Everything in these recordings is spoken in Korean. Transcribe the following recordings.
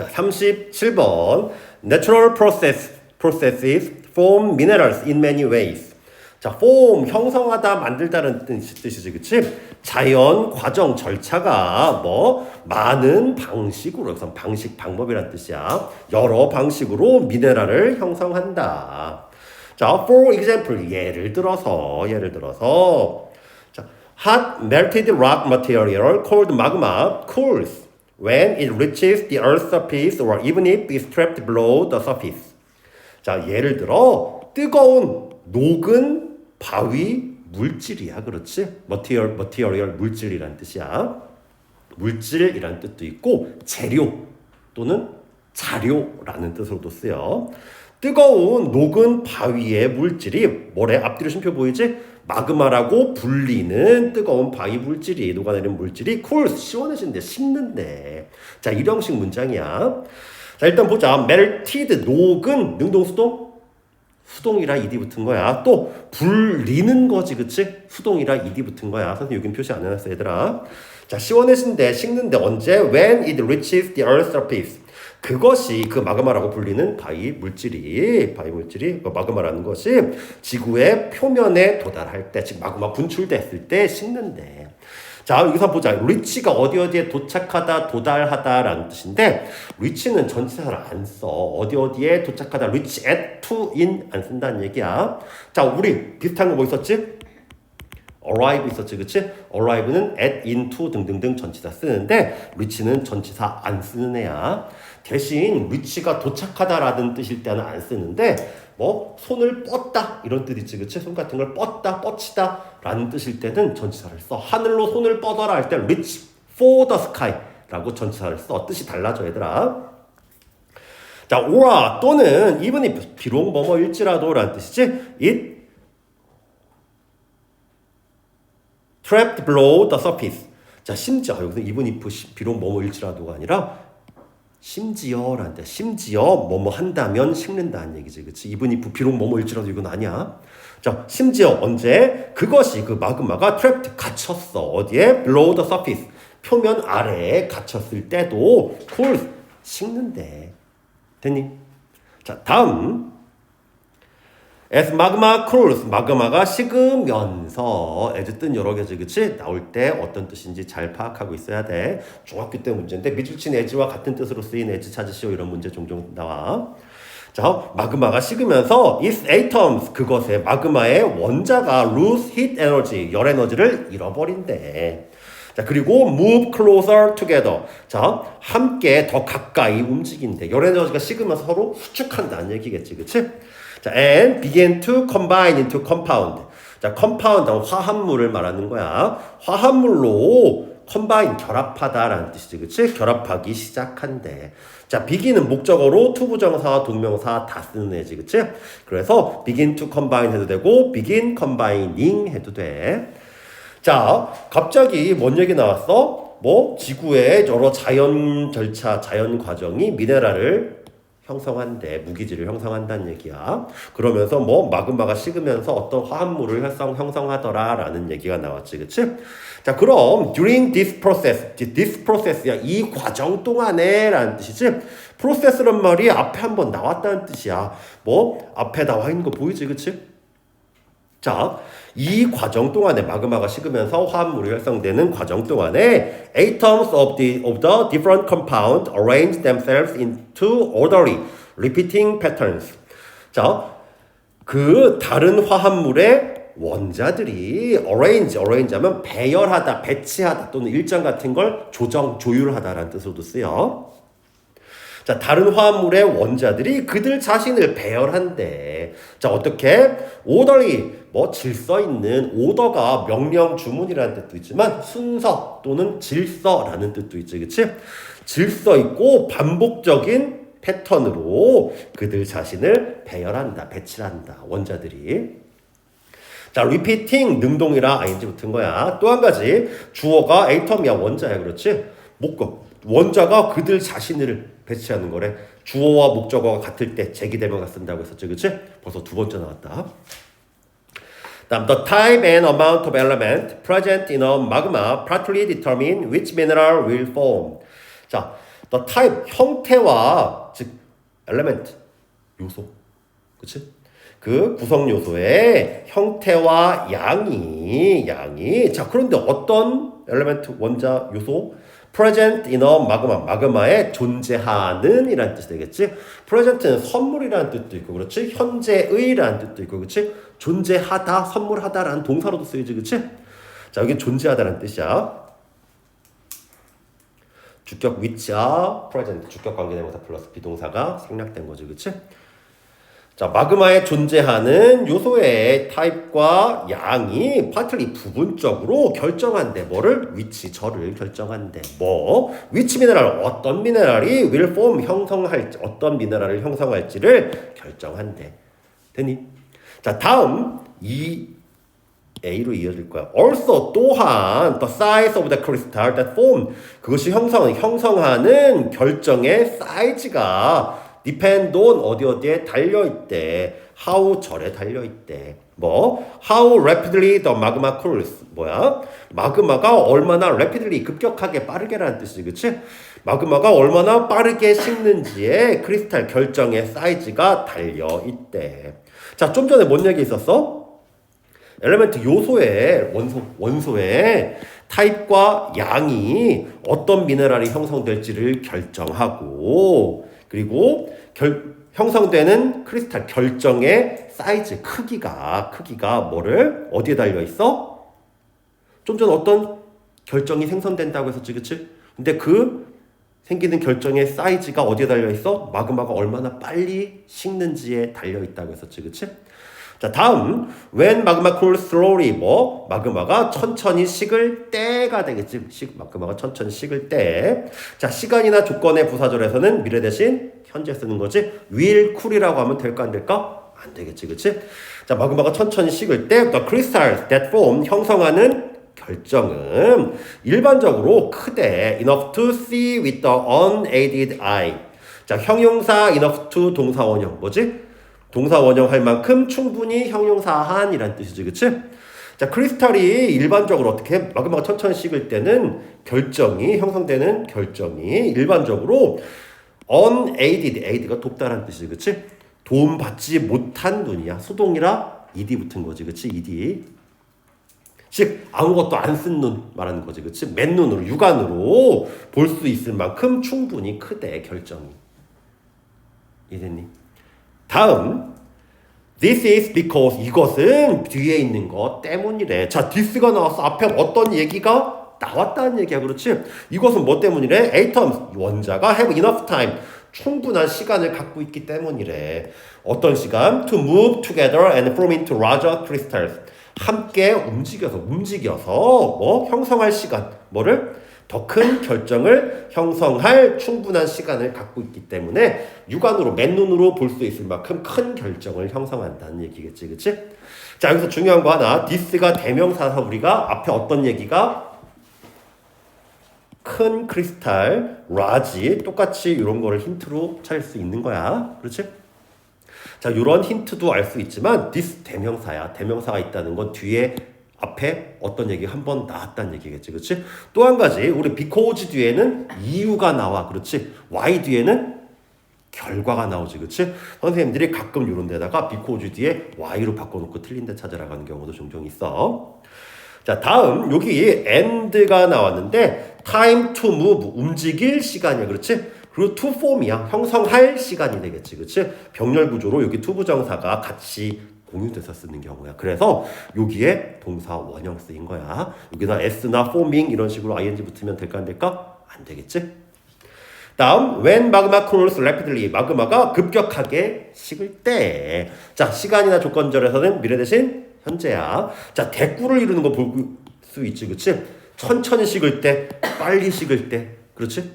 자, 37번. Natural process, processes form minerals in many ways. 자, form, 형성하다, 만들다는 뜻- 뜻이지, 그치? 자연, 과정, 절차가 뭐, 많은 방식으로, 그래서 방식, 방법이란 뜻이야. 여러 방식으로 미네랄을 형성한다. 자, for example, 예를 들어서, 예를 들어서, 자, hot melted rock material called magma cools when it reaches the earth's surface or even if it's trapped below the surface. 자, 예를 들어 뜨거운 녹은 바위 물질이야. 그렇지? material material 물질이란 뜻이야. 물질이란 뜻도 있고 재료 또는 자료라는 뜻으로도 쓰여. 뜨거운 녹은 바위의 물질이 뭐래? 앞뒤로 쉼표 보이지? 마그마라고 불리는 뜨거운 바위 물질이 녹아내리는 물질이 쿨 시원해진대 식는데. 자 일형식 문장이야. 자 일단 보자. melted 녹은 능동수동 수동이라 ed 붙은 거야. 또 불리는 거지, 그치? 수동이라 ed 붙은 거야. 선생님 여긴 표시 안 해놨어, 얘들아. 자, 시원해진데, 식는데 언제? When it reaches the earth's surface. 그것이 그 마그마라고 불리는 바위 물질이, 바위 물질이, 그 마그마라는 것이 지구의 표면에 도달할 때, 즉 마그마 분출됐을 때 식는데. 자, 여기서 보자. 리치가 어디 어디에 도착하다, 도달하다라는 뜻인데, 리치는 전치사를 안 써. 어디 어디에 도착하다, reach at, to, in 안 쓴다는 얘기야. 자, 우리 비슷한 거 뭐 있었지? arrive 있었지, 그치? arrive는 at, in, to 등등등 전치사 쓰는데, reach는 전치사 안 쓰는 애야. 대신 reach가 도착하다라는 뜻일 때는 안 쓰는데, 뭐 손을 뻗다 이런 뜻이지, 그치? 손 같은 걸 뻗다, 뻗치다 라는 뜻일 때는 전치사를 써. 하늘로 손을 뻗어라 할 때 reach for the sky라고 전치사를 써. 뜻이 달라져, 얘들아. 자, or 또는 if 비록 뭐뭐일지라도 라는 뜻이지. It trapped below the surface. 자, 심지어 여기서 even if 시- 비록 뭐뭐일지라도가 아니라 심지어라는 데 심지어 뭐뭐 한다면 식는다는 얘기지. 그치? if 비록 뭐뭐일지라도 이건 아니야. 자, 심지어 언제 그것이 그 마그마가 trapped 갇혔어. 어디에? below the surface. 표면 아래에 갇혔을 때도 cool 식는데. 됐니? 자, 다음. As magma cools, 마그마가 식으면서 as 뜬 여러 개지 그치? 나올 때 어떤 뜻인지 잘 파악하고 있어야 돼. 중학교 때 문제인데 밑줄 친 as와 같은 뜻으로 쓰인 as 찾으시오 이런 문제 종종 나와. 자, 마그마가 식으면서 its atoms 그것의 마그마의 원자가 lose heat energy 열 에너지를 잃어버린대. 자, 그리고 move closer together. 자, 함께 더 가까이 움직인대. 열 에너지가 식으면서 서로 수축한다는 얘기겠지. 그치? 자, and begin to combine into compound. 자, compound, 화합물을 말하는 거야. 화합물로 combine, 결합하다라는 뜻이지. 그치? 결합하기 시작한대. 자, begin은 목적어로 to 부정사와 동명사 다 쓰는 애지. 그치? 그래서 begin to combine 해도 되고, begin combining 해도 돼. 자, 갑자기 뭔 얘기 나왔어? 뭐 지구의 여러 자연 절차, 자연 과정이 미네랄을 형성한대, 무기질을 형성한다는 얘기야. 그러면서 뭐 마그마가 식으면서 어떤 화합물을 형성, 형성하더라라는 얘기가 나왔지, 그치? 자, 그럼 during this process, this process야 이 과정 동안에라는 뜻이지. process란 말이 앞에 한번 나왔다는 뜻이야. 뭐 앞에 나와 있는 거 보이지, 그치? 자, 이 과정 동안에 마그마가 식으면서 화합물이 활성되는 과정 동안에 atoms of the of the different compound arrange themselves into orderly repeating patterns. 자, 그 다른 화합물의 원자들이 arrange, arrange 하면 배열하다, 배치하다 또는 일정 같은 걸 조정, 조율하다라는 뜻으로도 쓰여. 자, 다른 화합물의 원자들이 그들 자신을 배열한대. 자, 어떻게? 오더리, 뭐 질서 있는 오더가 명령 주문이라는 뜻도 있지만 순서 또는 질서라는 뜻도 있지. 그치? 질서 있고 반복적인 패턴으로 그들 자신을 배열한다, 배치한다. 원자들이. 자, repeating 능동이라 ing 붙은 거야. 또 한 가지 주어가 atom이야 원자야, 그렇지? 목거 원자가 그들 자신을 배치하는 거래. 주어와 목적어가 같을 때 제기대명사 쓴다고 했었지, 그렇지? 벌써 두 번째 나왔다. 다음 the type and amount of element present in a magma partly determine which mineral will form. 자, the type 형태와 즉 element 요소 그치? 그 구성 요소의 형태와 양이 양이 자 그런데 어떤 엘리멘트 원자 요소 present in a magma 마그마에 존재하는 이란 뜻이 되겠지? present는 선물이라는 뜻도 있고 그렇지? 현재의라는 뜻도 있고 그렇지? 존재하다 선물하다라는 동사로도 쓰이지 그렇지? 자 여기 존재하다라는 뜻이야. 주격 위치야 present 주격 관계대명사 플러스 비동사가 생략된 거지 그렇지 자, 마그마에 존재하는 요소의 타입과 양이 파틀리 부분적으로 결정한대. 뭐를? 위치, 절을 결정한대. 뭐? 위치 미네랄, 어떤 미네랄이 form 형성할지, 어떤 미네랄을 형성할지를 결정한대. 되니? 자, 다음 이 A로 이어질 거야. Also 또한 the size of the crystal that form 그것이 형성 형성하는 결정의 사이즈가 depend on 어디 어디에 달려 있대. how 절에 달려 있대. 뭐 how rapidly the magma cools 뭐야? 마그마가 얼마나 rapidly 급격하게 빠르게라는 뜻이지, 그렇지? 마그마가 얼마나 빠르게 식는지에 크리스탈 결정의 사이즈가 달려 있대. 자, 좀 전에 뭔 얘기 있었어? 엘리멘트 요소의 원소 원소의 타입과 양이 어떤 미네랄이 형성될지를 결정하고 그리고 결, 형성되는 크리스탈 결정의 사이즈 크기가 크기가 뭐를 어디에 달려 있어? 좀 전 어떤 결정이 생성된다고 했었지, 그치? 근데 그 생기는 결정의 사이즈가 어디에 달려 있어? 마그마가 얼마나 빨리 식는지에 달려 있다고 했었지, 그치? 자, 다음 when magma cools slowly 뭐 마그마가 천천히 식을 때가 되겠지. 식 마그마가 천천히 식을 때. 자, 시간이나 조건의 부사절에서는 미래 대신 현재 쓰는 거지. will cool이라고 하면 될까 안 될까? 안 되겠지. 그치 자, 마그마가 천천히 식을 때 the crystals that form 형성하는 결정은 일반적으로 크대 enough to see with the unaided eye. 자, 형용사 enough to 동사 원형 뭐지? 동사 원형할 만큼 충분히 형용사한 이란 뜻이지, 그치? 자, 크리스탈이 일반적으로 어떻게 마그마가 천천히 식을 때는 결정이 형성되는 결정이 일반적으로 unaided, aid가 돕다라는 뜻이지, 그치? 도움받지 못한 눈이야. 수동이라 ed 붙은 거지, 그치? ed. 즉 아무것도 안 쓴 눈 말하는 거지, 그치? 맨눈으로 육안으로 볼 수 있을 만큼 충분히 크대 결정이. 이해됐니? 다음 This is because 이것은 뒤에 있는 것 때문이래. 자, this가 나왔어. 앞에 어떤 얘기가 나왔다는 얘기야. 그렇지? 이것은 뭐 때문이래? atoms 원자가 have enough time 충분한 시간을 갖고 있기 때문이래. 어떤 시간? To move together and form into larger crystals. 함께 움직여서 움직여서 뭐 형성할 시간. 뭐를? 더 큰 결정을 형성할 충분한 시간을 갖고 있기 때문에 육안으로 맨눈으로 볼 수 있을 만큼 큰 결정을 형성한다는 얘기겠지, 그치? 자, 여기서 중요한 거 하나. this가 대명사서 우리가 앞에 어떤 얘기가 큰 크리스탈, 라지 똑같이 이런 거를 힌트로 찾을 수 있는 거야. 그렇지? 자, 이런 힌트도 알 수 있지만 this 대명사야. 대명사가 있다는 건 뒤에 앞에 어떤 얘기 한 번 나왔다는 얘기겠지. 그렇지? 또 한 가지 우리 because 뒤에는 이유가 나와. 그렇지? why 뒤에는 결과가 나오지. 그렇지? 선생님들이 가끔 이런 데다가 because 뒤에 why로 바꿔놓고 틀린 데 찾아라 가는 경우도 종종 있어. 자, 다음 여기 and가 나왔는데 time to move 움직일 시간이야. 그렇지? 그리고 to form이야. 형성할 시간이 되겠지. 그렇지? 병렬 구조로 여기 to 부정사가 같이 공유돼서 쓰는 경우야. 그래서 여기에 동사 원형 쓰인 거야. 여기다 s나 forming 이런 식으로 ing 붙으면 될까 안 될까? 안 되겠지? 다음 when magma cools rapidly 마그마가 급격하게 식을 때. 자, 시간이나 조건절에서는 미래 대신 현재야. 자, 대꾸를 이루는 거 볼 수 있지. 그치? 천천히 식을 때, 빨리 식을 때. 그렇지?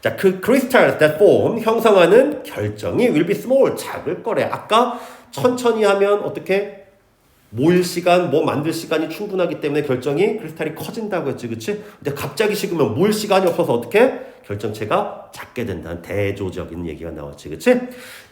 자, 그 crystals that form 형성하는 결정이 will be small 작을 거래. 아까 천천히 하면 어떻게 모일 시간, 뭐 만들 시간이 충분하기 때문에 결정이 크리스탈이 커진다고 했지, 그치? 근데 갑자기 식으면 모일 시간이 없어서 어떻게? 결정체가 작게 된다는 대조적인 얘기가 나왔지, 그치?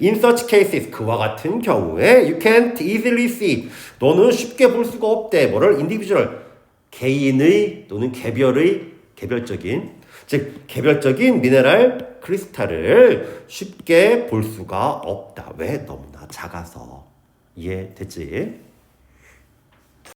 In such cases, 그와 같은 경우에 you can't easily see. 너는 쉽게 볼 수가 없대. 뭐를? individual. 개인의 또는 개별의 개별적인 즉 개별적인 미네랄 크리스탈을 쉽게 볼 수가 없다. 왜? 너무나 작아서. 이해 됐지?